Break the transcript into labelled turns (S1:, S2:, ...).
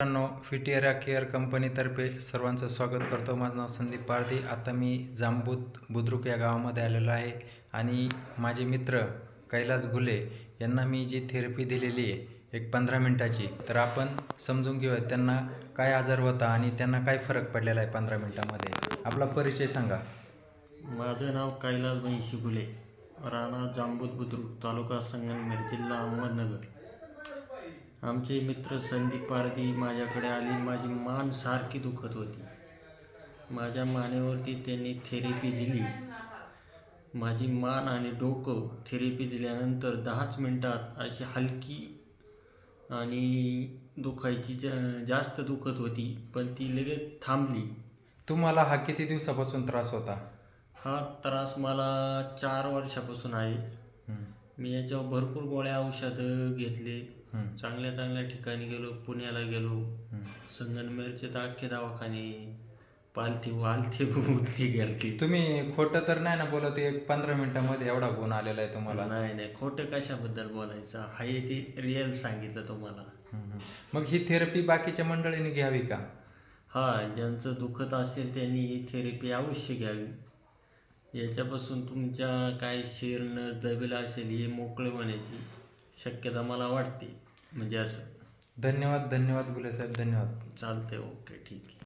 S1: मित्रांनो फिटेरा केअर कंपनीतर्फे सर्वांचं स्वागत करतो. माझं नाव संदीप पारधी. आता मी जांबूत बुद्रुक या गावामध्ये आलेलो आहे आणि माझे मित्र कैलास घुले यांना मी जी थेरपी दिलेली आहे एक पंधरा मिनटाची तर आपण समजून घेऊया त्यांना काय आजार होता आणि त्यांना काय फरक पडलेला आहे पंधरा मिनटामध्ये. आपला परिचय सांगा.
S2: माझं नाव कैलास भैशी घुले राणा जांबूत बुद्रुक तालुका संगमनेर जिल्हा अहमदनगर. आमचे मित्र संदीप पारधी माझ्याकडे आली. माझी मान सारखी दुखत होती. माझ्या मानेवरती त्यांनी थेरपी दिली. माझी मान आणि डोकं थेरपी दिल्यानंतर दहाच मिनटात अशी हलकी आणि दुखायची जा जास्त दुखत होती पण ती लगेच थांबली.
S1: तुम्हाला हा किती दिवसापासून त्रास होता?
S2: हा त्रास मला चार वर्षापासून आहे. मी याच्यावर भरपूर गोळ्या औषधं घेतले. चांगल्या चांगल्या ठिकाणी गेलो पुण्याला गेलो. संगनमेरचे तर अख्खे दवाखाने पालथी वालथी बुलथी गेलती.
S1: तुम्ही खोटं तर नाही ना बोलत एक पंधरा मिनिटामध्ये एवढा गुण आलेला आहे तुम्हाला?
S2: नाही नाही. खोटं कशाबद्दल बोलायचं? आहे ते रिअल सांगितलं तुम्हाला.
S1: मग ही थेरपी बाकीच्या मंडळींनी घ्यावी का?
S2: हा ज्यांचं दुखत असेल त्यांनी ही थेरपी अवश्य घ्यावी. याच्यापासून तुमच्या काय शिरनस दबेला असेल हे मोकळे होण्याची शक्यता मला वाटते. म्हणजे असं.
S1: धन्यवाद धन्यवाद गुले साहेब धन्यवाद.
S2: चालतंय ओके ठीक आहे.